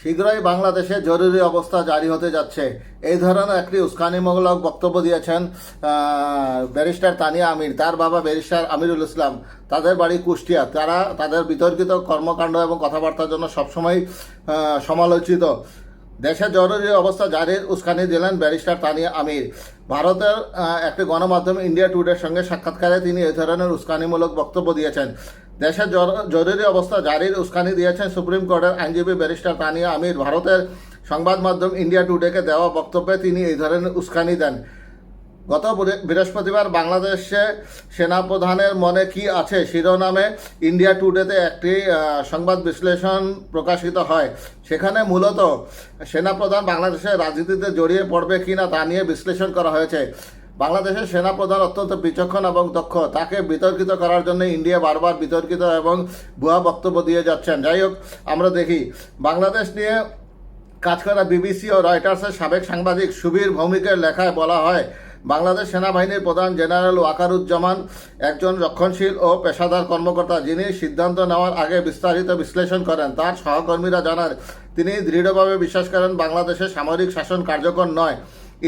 শীঘ্রই বাংলাদেশে জরুরি অবস্থা জারি হতে যাচ্ছে। এই ধরনের একটি উস্কানিমূলক বক্তব্য দিয়েছেন ব্যারিস্টার তানিয়া আমির। তার বাবা ব্যারিস্টার আমিরুল ইসলাম। তাদের বাড়ি কুষ্টিয়া। তারা তাদের বিতর্কিত কর্মকাণ্ড এবং কথাবার্তার জন্য সবসময় সমালোচিত। দেশে জরুরি অবস্থা জারির উস্কানি দিলেন ব্যারিস্টার তানিয়া আমির। ভারতের একটি গণমাধ্যম ইন্ডিয়া টুডের সঙ্গে সাক্ষাৎকারে তিনি এই ধরনের উস্কানিমূলক বক্তব্য দিয়েছেন। দেশে জরুরি অবস্থা জারির উস্কানি দিয়েছেন সুপ্রিম কোর্টের আইনজীবী ব্যারিস্টার তানিয়া আমির। ভারতের সংবাদ মাধ্যম ইন্ডিয়া টুডেকে দেওয়া বক্তব্যে তিনি এই ধরনের উস্কানি দেন। গত বৃহস্পতিবার বাংলাদেশে সেনাপ্রধানের মনে কি আছে? শিরোনামে ইন্ডিয়া টুডেতে একটি সংবাদ বিশ্লেষণ প্রকাশিত হয়। সেখানে মূলত সেনাপ্রধান বাংলাদেশের রাজনীতিতে জড়িয়ে পড়বে কি না তা নিয়ে বিশ্লেষণ করা হয়েছে। বাংলাদেশের সেনাপ্রধান অত্যন্ত বিচক্ষণ এবং দক্ষ। তাকে বিতর্কিত করার জন্য ইন্ডিয়া বারবার বিতর্কিত এবং ভুয়া বক্তব্য দিয়ে যাচ্ছেন। যাই হোক, আমরা দেখি। বাংলাদেশ নিয়ে কাজ করা বিবিসি ও রয়টার্সের সাবেক সাংবাদিক সুবীর ভৌমিকের লেখায় বলা হয় বাংলাদেশ সেনাবাহিনীর প্রধান জেনারেল ওয়াকারুজ্জামান, একজন রক্ষণশীল ও পেশাদার কর্মকর্তা যিনি সিদ্ধান্ত নেওয়ার আগে বিস্তারিত বিশ্লেষণ করেন, তার সহকর্মীরা জানান, তিনি দৃঢ়ভাবে বিশ্বাস করেন বাংলাদেশে সামরিক শাসন কার্যকর নয়।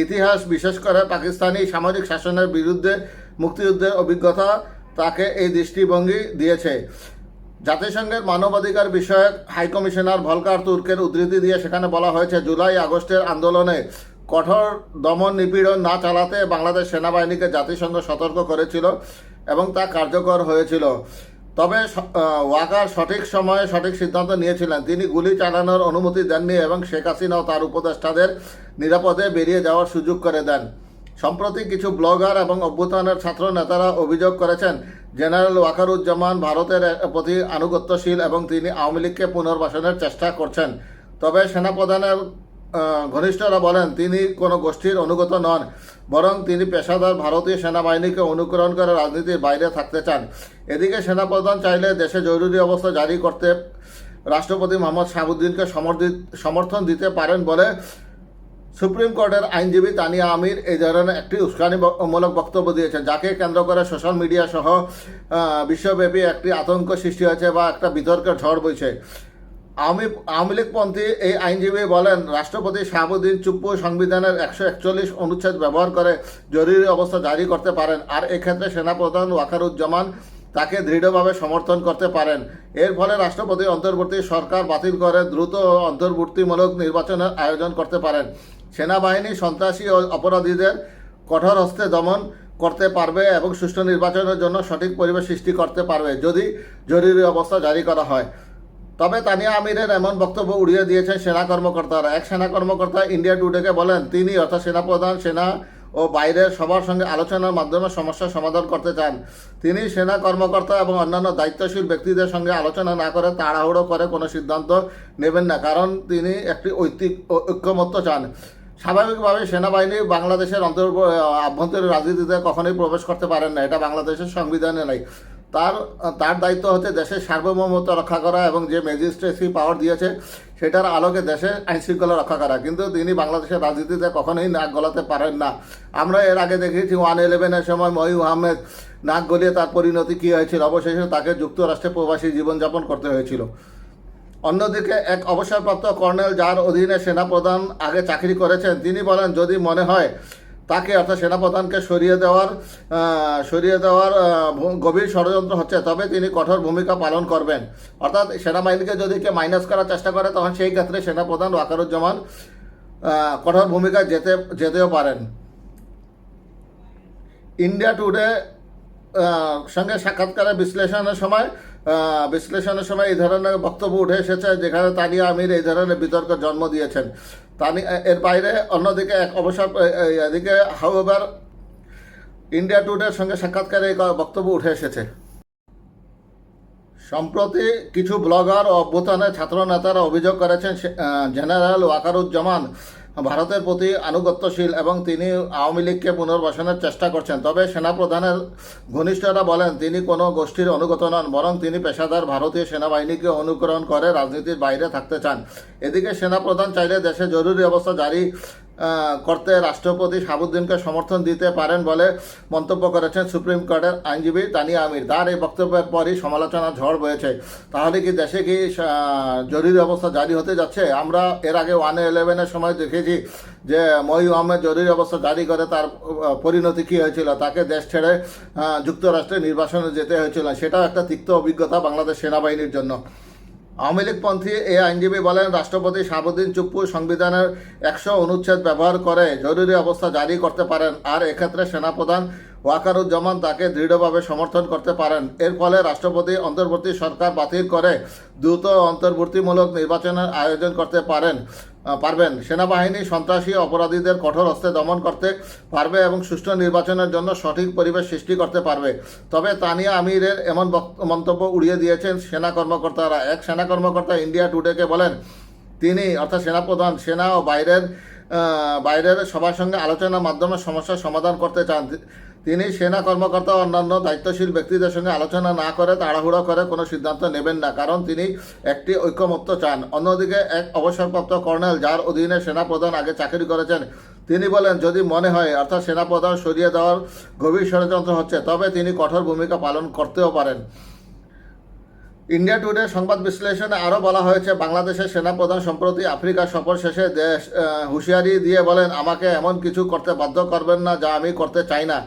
ইতিহাস, বিশেষ করে পাকিস্তানি সামরিক শাসনের বিরুদ্ধে মুক্তিযুদ্ধের অভিজ্ঞতা তাকে এই দৃষ্টিভঙ্গি দিয়েছে। জাতিসংঘের মানবাধিকার বিষয়ক হাইকমিশনার ভলকার তুর্কের উদ্ধৃতি দিয়ে সেখানে বলা হয়েছে, জুলাই আগস্টের আন্দোলনে কঠোর দমন নিপীড়ন না চালাতে বাংলাদেশ সেনাবাহিনীকে জাতিসংঘ সতর্ক করেছিল এবং তা কার্যকর হয়েছিল। তবে ওয়াকার সঠিক সময়ে সঠিক সিদ্ধান্ত নিয়েছিলেন। তিনি গুলি চালানোর অনুমতি দেননি এবং শেখ হাসিনাও তার উপদেষ্টাদের নিরাপদে বেরিয়ে যাওয়ার সুযোগ করে দেন। সম্প্রতি কিছু ব্লগার এবং অভ্যুত্থানের ছাত্র নেতারা অভিযোগ করেছেন, জেনারেল ওয়াকারুজ্জামান ভারতের প্রতি আনুগত্যশীল এবং তিনি আওয়ামী লীগকে পুনর্বাসনের চেষ্টা করছেন। তবে সেনাপ্রধানের ঘনিষ্ঠরা বলেন, তিনি কোনো গোষ্ঠীর অনুগত নন, বরং তিনি পেশাদার ভারতীয় সেনাবাহিনীকে অনুকরণ করে রাজনীতির বাইরে থাকতে চান। এদিকে সেনাপ্রধান চাইলে দেশে জরুরি অবস্থা জারি করতে রাষ্ট্রপতি মোহাম্মদ শাহাবুদ্দিনকে সমর্থন দিতে পারেন বলে সুপ্রিম কোর্টের আইনজীবী তানিয়া আমির এই ধরনের একটি উস্কানিমূলক বক্তব্য দিয়েছেন, যাকে কেন্দ্র করে সোশ্যাল মিডিয়া সহ বিশ্বব্যাপী একটি আতঙ্ক সৃষ্টি হয়েছে বা একটা বিতর্কের ঝড় বইছে। আওয়ামী আওয়ামী লীগপন্থী এই আইনজীবী বলেন, রাষ্ট্রপতি শাহাবুদ্দিন চুপ্পু সংবিধানের একশো একচল্লিশ অনুচ্ছেদ ব্যবহার করে জরুরি অবস্থা জারি করতে পারেন আর এক্ষেত্রে সেনাপ্রধান ওয়াকারুজ্জামান তাকে দৃঢ়ভাবে সমর্থন করতে পারেন। এর ফলে রাষ্ট্রপতি অন্তর্বর্তী সরকার বাতিল করে দ্রুত অন্তর্বর্তীমূলক নির্বাচনের আয়োজন করতে পারেন। সেনাবাহিনী সন্ত্রাসী ও অপরাধীদের কঠোর হস্তে দমন করতে পারবে এবং সুষ্ঠু নির্বাচনের জন্য সঠিক পরিবেশ সৃষ্টি করতে পারবে যদি জরুরি অবস্থা জারি করা হয়। তবে তানিয়া আমিরের এমন বক্তব্য উড়িয়ে দিয়েছেন সেনা কর্মকর্তারা। এক সেনা কর্মকর্তা ইন্ডিয়া টুডেকে বলেন, তিনি অর্থাৎ সেনাপ্রধান, সেনা ও বাইরের সবার সঙ্গে আলোচনার মাধ্যমে সমস্যার সমাধান করতে চান। তিনি সেনা কর্মকর্তা এবং অন্যান্য দায়িত্বশীল ব্যক্তিদের সঙ্গে আলোচনা না করে তাড়াহুড়ো করে কোনো সিদ্ধান্ত নেবেন না, কারণ তিনি একটি ঐতিক ঐক্যমত্য চান। স্বাভাবিকভাবে সেনাবাহিনী বাংলাদেশের অন্তর আভ্যন্তরীণ রাজনীতিতে কখনোই প্রবেশ করতে পারেন না। এটা বাংলাদেশের সংবিধানে নাই। তার তার দায়িত্ব হচ্ছে দেশের সার্বভৌমত্ব রক্ষা করা এবং যে ম্যাজিস্ট্রেসি পাওয়ার দিয়েছে, সেটার আলোকে দেশে আইন শৃঙ্খলা রক্ষা করা। কিন্তু তিনি বাংলাদেশের রাজনীতিতে কখনোই নাক গলাতে পারেন না। আমরা এর আগে দেখেছি ওয়ান ইলেভেনের সময় মহিউ আহমেদ নাক গলিয়ে তার পরিণতি কী হয়েছিল? অবশেষে তাকে যুক্তরাষ্ট্রে প্রবাসী জীবনযাপন করতে হয়েছিল। অন্যদিকে এক অবসরপ্রাপ্ত কর্নেল যার অধীনে সেনাপ্রধান আগে চাকরি করেছেন, তিনি বলেন, যদি মনে হয় তাকে অর্থাৎ সেনাপ্রধানকে সরিয়ে দেওয়ার সরিয়ে দেওয়ার গভীর ষড়যন্ত্র হচ্ছে, তবে তিনি কঠোর ভূমিকা পালন করবেন। অর্থাৎ সেনাবাহিনীকে যদি কেউ মাইনাস করার চেষ্টা করে, তখন সেই ক্ষেত্রে সেনাপ্রধান ওয়াকারুজ্জামান কঠোর ভূমিকা যেতে, যেতেও পারেন। ইন্ডিয়া টুডে সঙ্গে সাক্ষাৎকারে বিশ্লেষণের সময় বিশ্লেষণের সময় এই ধরনের বক্তব্য উঠে এসেছে, যেখানে তানিয়া আমির এই ধরনের বিতর্ক জন্ম দিয়েছেন। তানি এর বাইরে অন্যদিকে এক অবসর এদিকে হাউএভার ইন্ডিয়া টুডের সঙ্গে সাক্ষাৎকারে এই বক্তব্য উঠে এসেছে। সম্প্রতি কিছু ব্লগার ও অভ্যুত্থানের ছাত্র নেতারা অভিযোগ করেছেন জেনারেল ওয়াকারুজ্জামান ভারতের প্রতি আনুগত্যশীল এবং তিনি আওয়ামী লীগকে পুনর্বাসনের চেষ্টা করছেন। তবে সেনাপ্রধানের ঘনিষ্ঠরা বলেন, তিনি কোনো গোষ্ঠীর অনুগত নন, বরং তিনি পেশাদার ভারতীয় সেনাবাহিনীকে অনুকরণ করে রাজনীতির বাইরে থাকতে চান। এদিকে সেনাপ্রধান চাইলে দেশে জরুরি অবস্থা জারি করতে রাষ্ট্রপতি শাহাবুদ্দিনকে সমর্থন দিতে পারেন বলে মন্তব্য করেছেন সুপ্রিম কোর্টের আইনজীবী তানিয়া আমির। তার এই বক্তব্যের পরই সমালোচনা ঝড় বয়েছে। তাহলে কি দেশে কি জরুরি অবস্থা জারি হতে যাচ্ছে? আমরা এর আগে ওয়ান ইলেভেনের সময় দেখেছি যে মহিউ আহমেদ জরুরি অবস্থা জারি করে, তার পরিণতি কী হয়েছিল? তাকে দেশ ছেড়ে যুক্তরাষ্ট্রে নির্বাসনে যেতে হয়েছিল। সেটাও একটা তিক্ত অভিজ্ঞতা বাংলাদেশ সেনাবাহিনীর জন্য। আওয়ামী লীগপন্থী এ আইনজীবী বলেন, রাষ্ট্রপতি শাহাবুদ্দিন চুপ্পু সংবিধানের একশো অনুচ্ছেদ ব্যবহার করে জরুরি অবস্থা জারি করতে পারেন, আর এক্ষেত্রে সেনাপ্রধান ওয়াকারুজ্জামান তাকে দৃঢ়ভাবে সমর্থন করতে পারেন। এর ফলে রাষ্ট্রপতি অন্তর্বর্তী সরকার বাতিল করে দ্রুত অন্তর্বর্তীমূলক নির্বাচনের আয়োজন করতে পারেন। পারবেন। সেনাবাহিনী সন্ত্রাসী অপরাধীদের কঠোর হস্তে দমন করতে পারবে এবং সুষ্ঠু নির্বাচনের জন্য সঠিক পরিবেশ সৃষ্টি করতে পারবে। তবে তানিয়া আমিরের এমন মন্তব্য উড়িয়ে দিয়েছেন সেনা কর্মকর্তারা। এক সেনা কর্মকর্তা ইন্ডিয়া টুডেকে বলেন, তিনি, অর্থাৎ সেনাপ্রধান, সেনা ও বাইরের বাইরের সবার সঙ্গে আলোচনার মাধ্যমে সমস্যার সমাধান করতে চান। তিনি সেনা কর্মকর্তা অন্যান্য দায়িত্বশীল ব্যক্তিদের সঙ্গে আলোচনা না করে তাড়াহুড়ো করে কোনো সিদ্ধান্ত নেবেন না, কারণ তিনি একটি ঐক্যমত্য চান। অন্যদিকে এক অবসরপ্রাপ্ত কর্নেল যার অধীনে সেনাপ্রধান আগে চাকরি করেছেন, তিনি বলেন, যদি মনে হয়, অর্থাৎ সেনাপ্রধান সরিয়ে দেওয়ার গভীর ষড়যন্ত্র হচ্ছে, তবে তিনি কঠোর ভূমিকা পালন করতেও পারেন। ইন্ডিয়া টুডে সংবাদ বিশ্লেষণে আরও বলা হয়েছে, বাংলাদেশের সেনাপ্রধান সম্প্রতি আফ্রিকা সফর শেষে দেশ হুঁশিয়ারি দিয়ে বলেন, আমাকে এমন কিছু করতে বাধ্য করবেন না যা আমি করতে চাই না।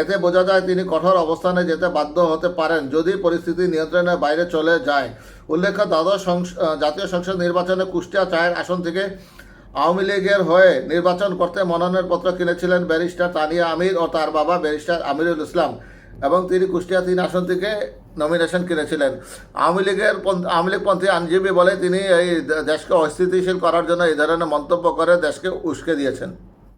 এতে বোঝা যায় তিনি কঠোর অবস্থানে যেতে বাধ্য হতে পারেন যদি পরিস্থিতি নিয়ন্ত্রণের বাইরে চলে যায়। উল্লেখ্য, দ্বাদশ জাতীয় সংসদ নির্বাচনে কুষ্টিয়া চায়ের আসন থেকে আওয়ামী লীগের হয়ে নির্বাচন করতে মনোনয়ন পত্র কিনেছিলেন ব্যারিস্টার তানিয়া আমির ও তার বাবা ব্যারিস্টার আমিরুল ইসলাম এবং তিনি কুষ্টিয়া তিন আসন থেকে নমিনেশন কিনেছিলেন। আওয়ামী লীগের আওয়ামী লীগপন্থী আইনজীবী বলে তিনি এই দেশকে অস্থিতিশীল করার জন্য এই ধরনের মন্তব্য করে দেশকে উস্কে দিয়েছেন।